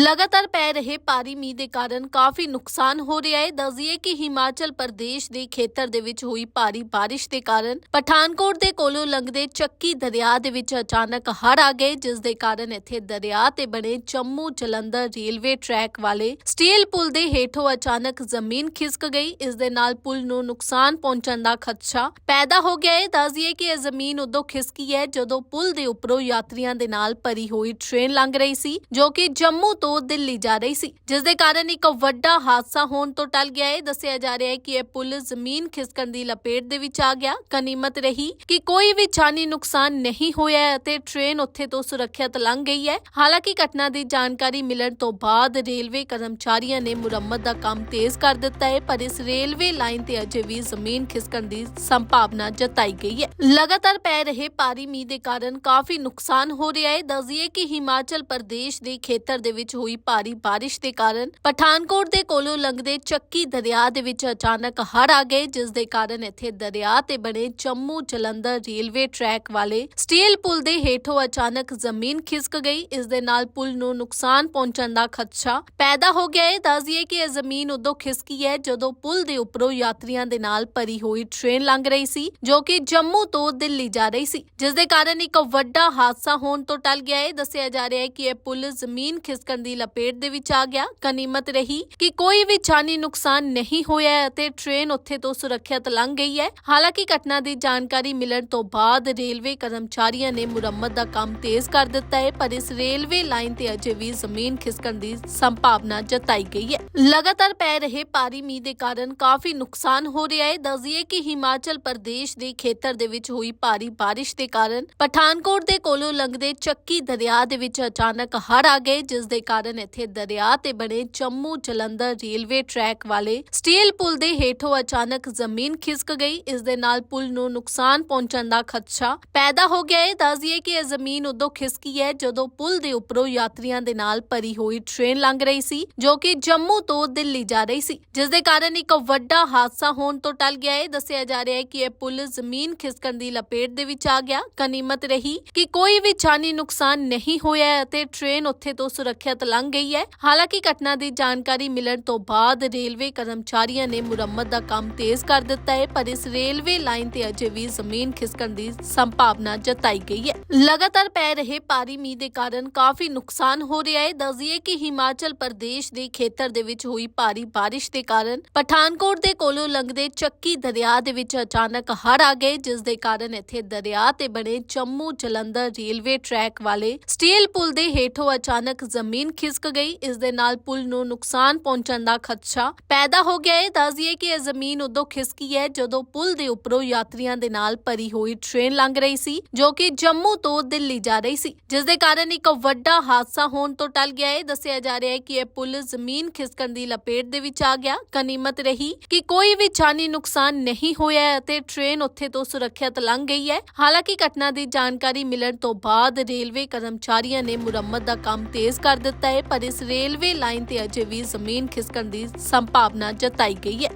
ਲਗਾਤਾਰ ਪੈ ਰਹੇ ਭਾਰੀ ਮੀਂਹ ਦੇ ਕਾਰਨ ਕਾਫੀ ਨੁਕਸਾਨ ਹੋ ਰਿਹਾ ਹੈ। ਦੱਸਦੀਏ ਕਿ ਹਿਮਾਚਲ ਪ੍ਰਦੇਸ਼ ਦੇ ਖੇਤਰ ਦੇ ਵਿੱਚ ਹੋਈ ਭਾਰੀ ਬਾਰਿਸ਼ ਦੇ ਕਾਰਨ ਪਠਾਨਕੋਟ ਦੇ ਕੋਲੋਂ ਲੰਘਦੇ ਚੱਕੀ ਦਰਿਆ ਦੇ ਵਿੱਚ ਅਚਾਨਕ ਹੜ੍ਹ ਆ ਗਏ, ਜਿਸ ਦੇ ਕਾਰਨ ਇੱਥੇ ਦਰਿਆ ਤੇ ਬਣੇ ਜੰਮੂ ਜਲੰਧਰ ਰੇਲਵੇ ਟਰੈਕ ਵਾਲੇ ਸਟੀਲ ਪੁਲ ਦੇ ਹੇਠੋਂ ਅਚਾਨਕ ਜ਼ਮੀਨ ਖਿਸਕ ਗਈ। ਇਸ ਦੇ ਨਾਲ ਪੁਲ ਨੂੰ ਨੁਕਸਾਨ ਪਹੁੰਚਣ ਦਾ ਖਦਸ਼ਾ ਪੈਦਾ ਹੋ ਗਿਆ ਹੈ। ਦੱਸਦੀਏ ਕਿ ਇਹ ਜ਼ਮੀਨ ਉਦੋਂ ਖਿਸਕੀ ਹੈ ਜਦੋਂ ਪੁਲ ਦੇ ਉੱਪਰੋਂ ਯਾਤਰੀਆਂ ਦੇ ਨਾਲ ਭਰੀ ਹੋਈ ਟ੍ਰੇਨ ਲੰਘ ਰਹੀ ਸੀ, ਜੋ ਕਿ ਜੰਮੂ ਤੋਂ ਦਿੱਲੀ ਜਾ ਰਹੀ ਸੀ ਜਿਸ ਦੇ ਕਾਰਨ ਇੱਕ ਵੱਡਾ ਹਾਦਸਾ ਹੋਣ ਤੋਂ ਟਲ ਗਿਆ ਹੈ। ਦੱਸਿਆ ਜਾ ਰਿਹਾ ਹੈ ਕਿ ਇਹ ਪੁਲ ਜ਼ਮੀਨ ਖਿਸਕਣ ਦੀ ਲਪੇਟ ਦੇ ਵਿੱਚ ਆ ਗਿਆ। ਕਨੀਮਤ ਰਹੀ ਕਿ ਕੋਈ ਵੀ ਜਾਨੀ ਨੁਕਸਾਨ ਨਹੀਂ ਹੋਇਆ ਅਤੇ ਟ੍ਰੇਨ ਉੱਥੇ ਤੋਂ ਸੁਰੱਖਿਅਤ ਲੰਘ ਗਈ ਹੈ। ਹਾਲਾਂਕਿ ਘਟਨਾ ਦੀ ਜਾਣਕਾਰੀ ਮਿਲਣ ਤੋਂ ਬਾਅਦ ਰੇਲਵੇ ਕਰਮਚਾਰੀਆਂ ਨੇ ਮੁਰੰਮਤ ਦਾ ਕੰਮ ਤੇਜ਼ ਕਰ ਦਿੱਤਾ ਹੈ, ਪਰ ਇਸ ਰੇਲਵੇ ਲਾਈਨ ਤੇ ਅਜੇ ਵੀ ਜ਼ਮੀਨ ਖਿਸਕਣ ਦੀ ਸੰਭਾਵਨਾ ਜਤਾਈ ਗਈ ਹੈ। ਲਗਾਤਾਰ ਪੈ ਰਹੇ ਭਾਰੀ ਮੀਂਹ ਦੇ ਕਾਰਨ ਕਾਫੀ ਨੁਕਸਾਨ ਹੋ ਰਿਹਾ ਹੈ। ਦੱਸਦੀਏ ਕਿ ਹਿਮਾਚਲ ਪ੍ਰਦੇਸ਼ ਦੇ ਖੇਤਰ ਦੇ ਵਿੱਚ ਹੋਈ ਭਾਰੀ ਬਾਰਿਸ਼ ਦੇ ਕਾਰਨ ਪਠਾਨਕੋਟ ਦੇ ਕੋਲੋਂ ਲੰਘਦੇ ਚੱਕੀ ਦਰਿਆ ਦੇ ਵਿੱਚ ਅਚਾਨਕ ਹੜ੍ਹ ਆ ਗਏ, ਜਿਸ ਦੇ ਕਾਰਨ ਇੱਥੇ ਦਰਿਆ ਤੇ ਬਣੇ ਜੰਮੂ ਜਲੰਧਰ ਰੇਲਵੇ ਟਰੈਕ ਵਾਲੇ ਸਟੀਲ ਪੁਲ ਦੇ ਹੇਠੋਂ ਅਚਾਨਕ ਜ਼ਮੀਨ ਖਿਸਕ ਗਈ। ਇਸ ਦੇ ਨਾਲ ਪੁਲ ਨੂੰ ਨੁਕਸਾਨ ਪਹੁੰਚਣ ਦਾ ਖਦਸ਼ਾ ਪੈਦਾ ਹੋ ਗਿਆ ਹੈ। ਦੱਸਦੀਏ ਕਿ ਇਹ ਜ਼ਮੀਨ ਉਦੋਂ ਖਿਸਕੀ ਹੈ ਜਦੋਂ ਪੁਲ ਦੇ ਉੱਪਰੋਂ ਯਾਤਰੀਆਂ ਦੇ ਨਾਲ ਭਰੀ ਹੋਈ ਟ੍ਰੇਨ ਲੰਘ ਰਹੀ ਸੀ, ਜੋ ਕਿ ਜੰਮੂ ਤੋਂ ਦਿੱਲੀ ਜਾ ਰਹੀ ਸੀ, ਜਿਸ ਦੇ ਕਾਰਨ ਇੱਕ ਵੱਡਾ ਹਾਦਸਾ ਹੋਣ ਤੋਂ ਟਲ ਗਿਆ ਹੈ। ਦੱਸਿਆ ਜਾ ਰਿਹਾ ਹੈ ਕਿ ਇਹ ਪੁਲ ਜ਼ਮੀਨ ਖਿਸਕਣ ਦੀ ਲਪੇਟ ਦੇ ਵਿੱਚ ਆ ਗਿਆ। ਕਨੀਮਤ ਰਹੀ ਕਿ ਕੋਈ ਵੀ ਜਾਨੀ ਨੁਕਸਾਨ ਨਹੀਂ ਹੋਇਆ ਅਤੇ ਟ੍ਰੇਨ ਉੱਥੇ ਤੋਂ ਸੁਰੱਖਿਅਤ ਲੰਘ ਗਈ ਹੈ। ਹਾਲਾਂਕਿ ਘਟਨਾ ਦੀ ਜਾਣਕਾਰੀ ਮਿਲਣ ਤੋਂ ਬਾਅਦ ਰੇਲਵੇ ਕਰਮਚਾਰੀਆਂ ਨੇ ਮੁਰੰਮਤ ਦਾ ਕੰਮ ਤੇਜ਼ ਕਰ ਦਿੱਤਾ ਹੈ, ਪਰ ਇਸ ਰੇਲਵੇ ਲਾਈਨ ਤੇ ਅਜੇ ਵੀ ਜ਼ਮੀਨ ਖਿਸਕਣ ਦੀ ਸੰਭਾਵਨਾ ਜਤਾਈ ਗਈ ਹੈ। ਲਗਾਤਾਰ ਪੈ ਰਹੇ ਭਾਰੀ ਮੀਂਹ ਦੇ ਕਾਰਨ ਕਾਫੀ ਨੁਕਸਾਨ ਹੋ ਰਿਹਾ ਹੈ। ਦੱਸਦੀਏ ਕਿ ਹਿਮਾਚਲ ਪ੍ਰਦੇਸ਼ ਦੇ ਖੇਤਰ ਦੇ ਵਿੱਚ ਹੋਈ ਭਾਰੀ ਬਾਰਿਸ਼ ਦੇ ਕਾਰਨ ਪਠਾਨਕੋਟ ਦੇ ਕੋਲੋਂ ਲੰਘਦੇ ਚੱਕੀ ਦਰਿਆ ਦੇ ਵਿੱਚ ਅਚਾਨਕ ਹੜ ਆ ਗਏ, ਜਿਸ ਦੇ ਕਾਰਨ ਕਾਰਨ ਇੱਥੇ ਦਰਿਆ ਤੇ ਬਣੇ ਜੰਮੂ ਜਲੰਧਰ ਰੇਲਵੇ ਟਰੈਕ ਵਾਲੇ ਸਟੀਲ ਪੁਲ ਦੇ ਹੇਠੋਂ ਅਚਾਨਕ ਜ਼ਮੀਨ ਖਿਸਕ ਗਈ। ਇਸ ਦੇ ਨਾਲ ਪੁਲ ਨੂੰ ਨੁਕਸਾਨ ਪਹੁੰਚਣ ਦਾ ਖਦਸ਼ਾ ਪੈਦਾ ਹੋ ਗਿਆ। ਹੈ ਦੱਸਦੀਏ ਕਿ ਇਹ ਜ਼ਮੀਨ ਉਦੋਂ ਖਿਸਕੀ ਹੈ ਜਦੋਂ ਪੁਲ ਦੇ ਉੱਪਰੋਂ ਯਾਤਰੀਆਂ ਦੇ ਨਾਲ ਭਰੀ ਹੋਈ ਟ੍ਰੇਨ ਲੰਘ ਰਹੀ ਸੀ, ਜੋ ਕਿ ਜੰਮੂ ਤੋਂ ਦਿੱਲੀ ਜਾ ਰਹੀ ਸੀ। ਜਿਸ ਦੇ ਕਾਰਨ ਇੱਕ ਵੱਡਾ ਹਾਦਸਾ ਹੋਣ ਤੋਂ ਟਲ ਗਿਆ। ਹੈ ਦੱਸਿਆ ਜਾ ਰਿਹਾ ਹੈ ਕਿ ਇਹ ਪੁਲ ਜ਼ਮੀਨ ਖਿਸਕਣ ਦੀ ਲਪੇਟ ਦੇ ਵਿੱਚ ਆ ਗਿਆ। ਕਨੀਮਤ ਰਹੀ ਕਿ ਕੋਈ ਵੀ ਜਾਨੀ ਨੁਕਸਾਨ ਨਹੀਂ ਹੋਇਆ ਅਤੇ ਟ੍ਰੇਨ ਉੱਥੇ ਤੋਂ ਸੁਰੱਖਿਅਤ ਲੰਘ ਗਈ ਹੈ। ਹਾਲਾਂਕਿ ਘਟਨਾ ਦੀ ਜਾਣਕਾਰੀ ਮਿਲਣ ਤੋਂ ਬਾਅਦ ਰੇਲਵੇ ਕਰਮਚਾਰੀਆਂ ਨੇ ਮੁਰੰਮਤ ਦਾ ਕੰਮ ਤੇਜ਼ ਕਰ ਦਿੱਤਾ ਹੈ, ਪਰ ਇਸ ਰੇਲਵੇ ਲਾਈਨ ਤੇ ਅਜੇ ਵੀ ਜ਼ਮੀਨ ਖਿਸਕਣ ਦੀ ਸੰਭਾਵਨਾ ਜਤਾਈ ਗਈ ਹੈ। ਲਗਾਤਾਰ ਪੈ ਰਹੇ ਭਾਰੀ ਮੀਂਹ ਦੇ ਕਾਰਨ ਕਾਫੀ ਨੁਕਸਾਨ ਹੋ ਰਿਹਾ ਹੈ। ਦੱਸਦੀਏ ਕਿ ਹਿਮਾਚਲ ਪ੍ਰਦੇਸ਼ ਦੇ ਖੇਤਰ ਦੇ ਵਿੱਚ ਹੋਈ ਭਾਰੀ ਬਾਰਿਸ਼ ਦੇ ਕਾਰਨ ਪਠਾਨਕੋਟ ਦੇ ਕੋਲੋਂ ਲੰਘਦੇ ਚੱਕੀ ਦਰਿਆ ਦੇ ਵਿੱਚ ਅਚਾਨਕ ਹੜ ਆ ਗਏ, ਜਿਸ ਦੇ ਕਾਰਨ ਇੱਥੇ ਦਰਿਆ ਤੇ ਬਣੇ ਜੰਮੂ ਜਲੰਧਰ ਰੇਲਵੇ ਟਰੈਕ ਵਾਲੇ ਸਟੀਲ ਪੁਲ ਦੇ ਹੇਠੋਂ ਅਚਾਨਕ ਜ਼ਮੀਨ ਖਿਸਕ ਗਈ, ਇਸ ਦੇ ਨਾਲ ਪੁਲ ਨੂੰ ਨੁਕਸਾਨ ਪਹੁੰਚਣ ਦਾ ਖਦਸ਼ਾ ਪੈਦਾ ਹੋ ਗਿਆ ਹੈ। ਦੱਸਦੀਏ ਕਿ ਇਹ ਜ਼ਮੀਨ ਉਦੋਂ ਖਿਸਕੀ ਹੈ ਜਦੋਂ ਪੁਲ ਦੇ ਉੱਪਰੋਂ ਯਾਤਰੀਆਂ ਦੇ ਨਾਲ ਭਰੀ ਹੋਈ ਟ੍ਰੇਨ ਲੰਘ ਰਹੀ ਸੀ, ਜੋ ਕਿ ਜੰਮੂ ਤੋਂ ਦਿੱਲੀ ਜਾ ਰਹੀ ਸੀ, ਜਿਸ ਦੇ ਕਾਰਨ ਇੱਕ ਵੱਡਾ ਹਾਦਸਾ ਹੋਣ ਤੋਂ ਟਲ ਗਿਆ ਹੈ। ਦੱਸਿਆ ਜਾ ਰਿਹਾ ਹੈ ਕਿ ਇਹ ਪੁਲ ਜ਼ਮੀਨ ਖਿਸਕਣ ਦੀ ਲਪੇਟ ਦੇ ਵਿੱਚ ਆ ਗਿਆ। ਕਨੀਮਤ ਰਹੀ ਕਿ ਕੋਈ ਵੀ ਜਾਨੀ ਨੁਕਸਾਨ ਨਹੀਂ ਹੋਇਆ ਅਤੇ ਟ੍ਰੇਨ ਉੱਥੇ ਤੋਂ ਸੁਰੱਖਿਅਤ ਲੰਘ ਗਈ ਹੈ। ਹਾਲਾਂਕਿ ਘਟਨਾ ਦੀ ਜਾਣਕਾਰੀ ਮਿਲਣ ਤੋਂ ਬਾਅਦ ਰੇਲਵੇ ਕਰਮਚਾਰੀਆਂ ਨੇ ਮੁਰੰਮਤ ਦਾ ਕੰਮ ਤੇਜ਼ ਕਰ ਦਿੱਤਾ। ਹੈ ਪਰ ਇਸ ਰੇਲਵੇ ਲਾਈਨ ਤੇ ਅਜੇ ਵੀ ਜ਼ਮੀਨ ਖਿਸਕਣ ਦੀ ਸੰਭਾਵਨਾ ਜਤਾਈ ਗਈ ਹੈ।